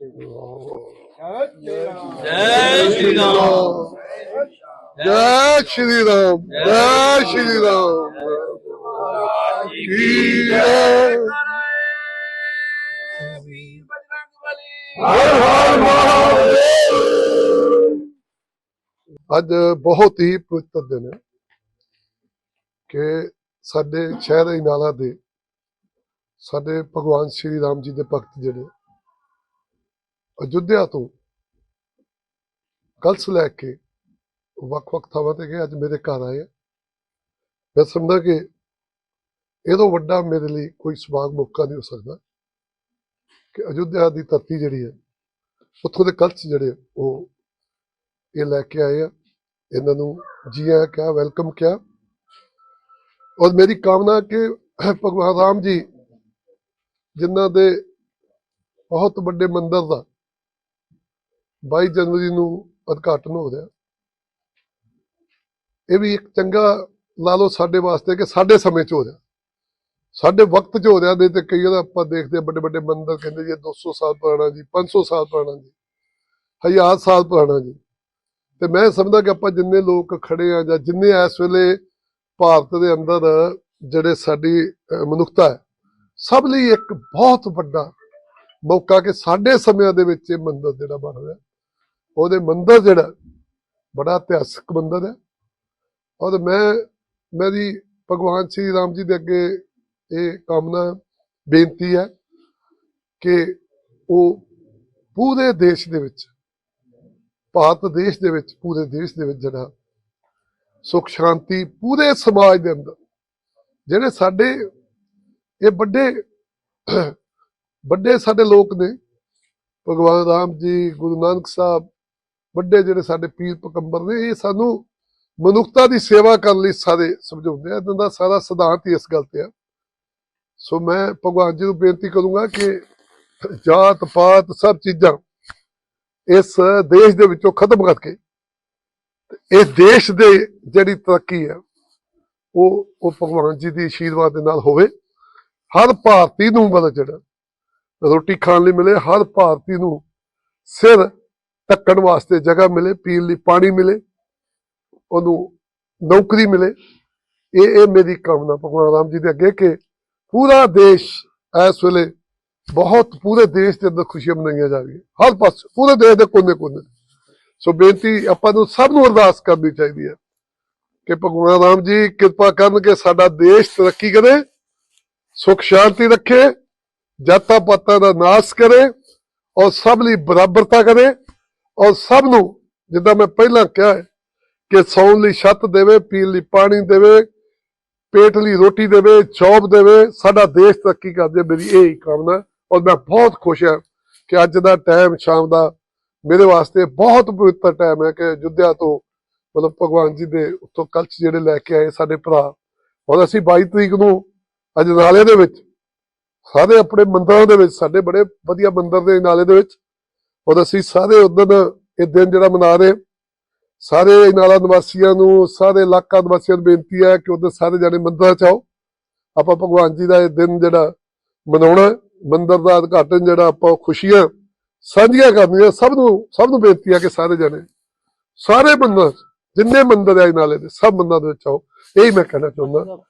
ਜੈ ਸ਼੍ਰੀ ਰਾਮ ਜੈ ਸ਼੍ਰੀ ਰਾਮ ਜੈ ਸ਼੍ਰੀ ਰਾਮ ਕੀ ਜੈ ਹਰ ਹਰ ਮਹਾਦੇਵ ਅੱਜ ਬਹੁਤ ਹੀ ਪਵਿੱਤਰ ਦਿਨ ਹੈ ਕਿ ਸਾਡੇ ਸ਼ਹਿਰ ਇਨਾਲਾ ਦੇ ਸਾਡੇ ਭਗਵਾਨ ਸ਼੍ਰੀ ਰਾਮ ਜੀ ਦੇ ਭਗਤ ਜਿਹੜੇ ਅਯੁੱਧਿਆ ਤੋਂ ਕਲਸ ਲੈ ਕੇ ਵੱਖ-ਵੱਖ ਥਾਵਾਂ ਤੇ ਗਏ, ਅੱਜ ਮੇਰੇ ਘਰ ਆਏ ਆ। ਮੈਂ ਸਮਝਦਾ ਕਿ ਇਹ ਤੋਂ ਵੱਡਾ ਮੇਰੇ ਲਈ ਕੋਈ ਸੁਭਾਗ ਮੌਕਾ ਨਹੀਂ ਹੋ ਸਕਦਾ ਕਿ ਅਯੁੱਧਿਆ ਦੀ ਧਰਤੀ ਜਿਹੜੀ ਹੈ, ਉੱਥੋਂ ਦੇ ਕਲਚ ਜਿਹੜੇ ਉਹ ਇਹ ਲੈ ਕੇ ਆਏ ਆ ਇਹਨਾਂ ਨੂੰ ਜੀ ਆਇਆਂ ਕਿਹਾ, ਵੈਲਕਮ ਕਿਹਾ ਔਰ ਮੇਰੀ ਕਾਮਨਾ ਕਿ ਭਗਵਾਨ ਰਾਮ ਜੀ, ਜਿਨ੍ਹਾਂ ਦੇ ਬਹੁਤ ਵੱਡੇ ਮੰਦਰ ਦਾ 22 ਜਨਵਰੀ ਨੂੰ ਉਦਘਾਟਨ ਹੋ ਰਿਹਾ। ਇਹ ਵੀ ਇੱਕ ਚੰਗਾ ਲਾ ਲਓ ਸਾਡੇ ਵਾਸਤੇ ਕਿ ਸਾਡੇ ਸਮੇਂ 'ਚ ਹੋ ਰਿਹਾ। ਸਾਡੇ ਵਕਤ 'ਚ ਹੋ ਰਿਹਾ ਨਹੀਂ ਤੇ ਕਈ ਵਾਰ ਆਪਾਂ ਦੇਖਦੇ ਹਾਂ ਵੱਡੇ ਵੱਡੇ ਮੰਦਿਰ ਕਹਿੰਦੇ ਜੀ 200 ਸਾਲ ਪੁਰਾਣਾ ਜੀ 500 ਸਾਲ ਪੁਰਾਣਾ ਜੀ, ਹਜ਼ਾਰ ਸਾਲ ਪੁਰਾਣਾ ਜੀ। ਤੇ ਮੈਂ ਸਮਝਦਾ ਕਿ ਆਪਾਂ ਜਿੰਨੇ ਲੋਕ ਖੜੇ ਆ ਜਾਂ ਜਿੰਨੇ ਇਸ ਵੇਲੇ ਭਾਰਤ ਦੇ ਅੰਦਰ ਜਿਹੜੇ ਸਾਡੀ ਮਨੁੱਖਤਾ ਹੈ, ਸਭ ਲਈ ਇੱਕ ਬਹੁਤ ਵੱਡਾ ਮੌਕਾ ਕਿ ਸਾਡੇ ਸਮਿਆਂ ਦੇ ਵਿੱਚ ਇਹ ਮੰਦਿਰ ਜਿਹੜਾ ਬਣ ਰਿਹਾ। ਉਹਦੇ ਮੰਦਿਰ ਜਿਹੜਾ ਬੜਾ ਇਤਿਹਾਸਕ ਮੰਦਿਰ ਹੈ। ਔਰ ਮੈਂ, ਮੇਰੀ ਭਗਵਾਨ ਸ਼੍ਰੀ ਰਾਮ ਜੀ ਦੇ ਅੱਗੇ ਇਹ ਕਾਮਨਾ, ਬੇਨਤੀ ਹੈ ਕਿ ਉਹ ਪੂਰੇ ਦੇਸ਼ ਦੇ ਵਿੱਚ, ਭਾਰਤ ਦੇਸ਼ ਦੇ ਵਿੱਚ, ਪੂਰੇ ਦੇਸ਼ ਦੇ ਵਿੱਚ ਜਿਹੜਾ ਸੁਖ, ਸ਼ਾਂਤੀ ਪੂਰੇ ਸਮਾਜ ਦੇ ਅੰਦਰ, ਜਿਹੜੇ ਸਾਡੇ, ਇਹ ਵੱਡੇ ਵੱਡੇ ਸਾਡੇ ਲੋਕ ਨੇ, ਭਗਵਾਨ ਰਾਮ ਜੀ, ਗੁਰੂ ਨਾਨਕ ਸਾਹਿਬ ਵੱਡੇ ਜਿਹੜੇ ਸਾਡੇ ਪੀਰ ਪਕੰਬਰ ਨੇ, ਇਹ ਸਾਨੂੰ ਮਨੁੱਖਤਾ ਦੀ ਸੇਵਾ ਕਰਨ ਲਈ ਸਾਰੇ ਸਮਝਾਉਂਦੇ ਆ। ਇਹਨਾਂ ਦਾ ਸਾਰਾ ਸਿਧਾਂਤ ਹੀ ਇਸ ਗੱਲ ਤੇ ਆ। ਸੋ ਮੈਂ ਭਗਵਾਨ ਜੀ ਨੂੰ ਬੇਨਤੀ ਕਰੂੰਗਾ ਕਿ ਜਾਤ ਪਾਤ ਸਭ ਚੀਜ਼ਾਂ ਇਸ ਦੇਸ਼ ਦੇ ਵਿੱਚੋਂ ਖਤਮ ਕਰਕੇ ਤੇ ਇਸ ਦੇਸ਼ ਦੇ ਜਿਹੜੀ ਤਰੱਕੀ ਹੈ ਉਹ ਉਹ ਭਗਵਾਨ ਜੀ ਦੀ ਆਸ਼ੀਰਵਾਦ ਦੇ ਨਾਲ ਹੋਵੇ। ਹਰ ਭਾਰਤੀ ਨੂੰ ਮਤਲਬ ਜਿਹੜਾ ਰੋਟੀ ਖਾਣ ਲਈ ਮਿਲੇ, ਹਰ ਭਾਰਤੀ ਨੂੰ ਸਿਰ ਢੱਕਣ ਵਾਸਤੇ ਜਗ੍ਹਾ ਮਿਲੇ, ਪੀਣ ਲਈ ਪਾਣੀ ਮਿਲੇ, ਉਹਨੂੰ ਨੌਕਰੀ ਮਿਲੇ। ਇਹ ਇਹ ਮੇਰੀ ਕਾਮਨਾ, ਭਗਵਾਨ ਰਾਮ ਜੀ ਦੇ ਅੱਗੇ ਕਿ ਪੂਰਾ ਦੇਸ਼ ਇਸ ਵੇਲੇ ਬਹੁਤ, ਪੂਰੇ ਦੇਸ਼ ਦੇ ਅੰਦਰ ਖੁਸ਼ੀਆਂ ਮਨਾਈਆਂ ਜਾ ਰਹੀਆਂ ਹਰ ਪਾਸੇ, ਪੂਰੇ ਦੇਸ਼ ਦੇ ਕੋਨੇ ਕੋਨੇ ਸੋ ਬੇਨਤੀ ਆਪਾਂ ਨੂੰ ਸਭ ਨੂੰ ਅਰਦਾਸ ਕਰਨੀ ਚਾਹੀਦੀ ਹੈ ਕਿ ਭਗਵਾਨ ਰਾਮ ਜੀ ਕਿਰਪਾ ਕਰਨ ਕਿ ਸਾਡਾ ਦੇਸ਼ ਤਰੱਕੀ ਕਰੇ, ਸੁਖ, ਸ਼ਾਂਤੀ ਰੱਖੇ ਜਾਤਾਂ ਪਾਤਾਂ ਦਾ ਨਾਸ਼ ਕਰੇ ਔਰ ਸਭ ਲਈ ਬਰਾਬਰਤਾ ਕਰੇ। ਔਰ ਸਭ ਨੂੰ, ਜਿੱਦਾਂ ਮੈਂ ਪਹਿਲਾਂ ਕਿਹਾ ਹੈ, ਕਿ ਸੌਣ ਲਈ ਛੱਤ ਦੇਵੇ, ਪੀਣ ਲਈ ਪਾਣੀ ਦੇਵੇ, ਪੇਟ ਲਈ ਰੋਟੀ ਦੇਵੇ, ਜੌਬ ਦੇਵੇ, ਸਾਡਾ ਦੇਸ਼ ਤਰੱਕੀ ਕਰ ਜਾਏ ਮੇਰੀ ਇਹ ਹੀ। ਕਾਮਨਾ ਔਰ ਮੈਂ ਬਹੁਤ ਖੁਸ਼ ਹਾਂ ਕਿ ਅੱਜ ਦਾ ਟਾਈਮ ਸ਼ਾਮ ਦਾ, ਮੇਰੇ ਵਾਸਤੇ ਬਹੁਤ ਪਵਿੱਤਰ ਟਾਈਮ ਹੈ ਕਿ ਅਯੁੱਧਿਆ ਤੋਂ, ਮਤਲਬ ਭਗਵਾਨ ਜੀ ਦੇ ਉੱਤੋਂ ਕਲਚ ਜਿਹੜੇ ਲੈ ਕੇ ਆਏ ਸਾਡੇ ਭਰਾ। ਔਰ ਅਸੀਂ 22 ਤਰੀਕ ਨੂੰ ਅੱਜ ਨਾਲੇ ਦੇ ਵਿੱਚ, ਸਾਰੇ ਆਪਣੇ ਮੰਦਰਾਂ ਦੇ ਵਿੱਚ, ਸਾਡੇ ਬੜੇ ਵਧੀਆ ਮੰਦਰ ਦੇ ਨਾਲੇ ਦੇ ਵਿੱਚ ਔਰ ਅਸੀਂ ਸਾਰੇ ਉਦੋਂ ਇਹ ਦਿਨ ਜਿਹੜਾ ਮਨਾ ਰਹੇ ਸਾਰੇ ਨਾਲਾ ਨਿਵਾਸੀਆਂ ਨੂੰ ਸਾਰੇ ਇਲਾਕਾ ਨਿਵਾਸੀਆਂ ਨੂੰ ਬੇਨਤੀ ਹੈ ਕਿ ਉਦੋਂ ਸਾਰੇ ਜਾਣੇ ਮੰਦਰਾਂ ਚ ਆਓ ਆਪਾਂ ਭਗਵਾਨ ਜੀ ਦਾ ਇਹ ਦਿਨ ਜਿਹੜਾ ਮਨਾਉਣਾ ਹੈ, ਮੰਦਰ ਦਾ ਉਦਘਾਟਨ ਜਿਹੜਾ ਆਪਾਂ ਖੁਸ਼ੀਆਂ ਸਾਂਝੀਆਂ ਕਰਨੀਆਂ ਸਭ ਨੂੰ ਸਭ ਨੂੰ ਬੇਨਤੀ ਹੈ ਕਿ ਸਾਰੇ ਜਾਣੇ ਸਾਰੇ ਮੰਦਰ ਜਿੰਨੇ ਮੰਦਰ ਹੈ ਇਹ ਨਾਲੇ ਦੇ ਸਭ ਮੰਦਰਾਂ ਦੇ ਵਿੱਚ ਆਓ। ਇਹੀ ਮੈਂ ਕਹਿਣਾ ਚਾਹੁੰਦਾ।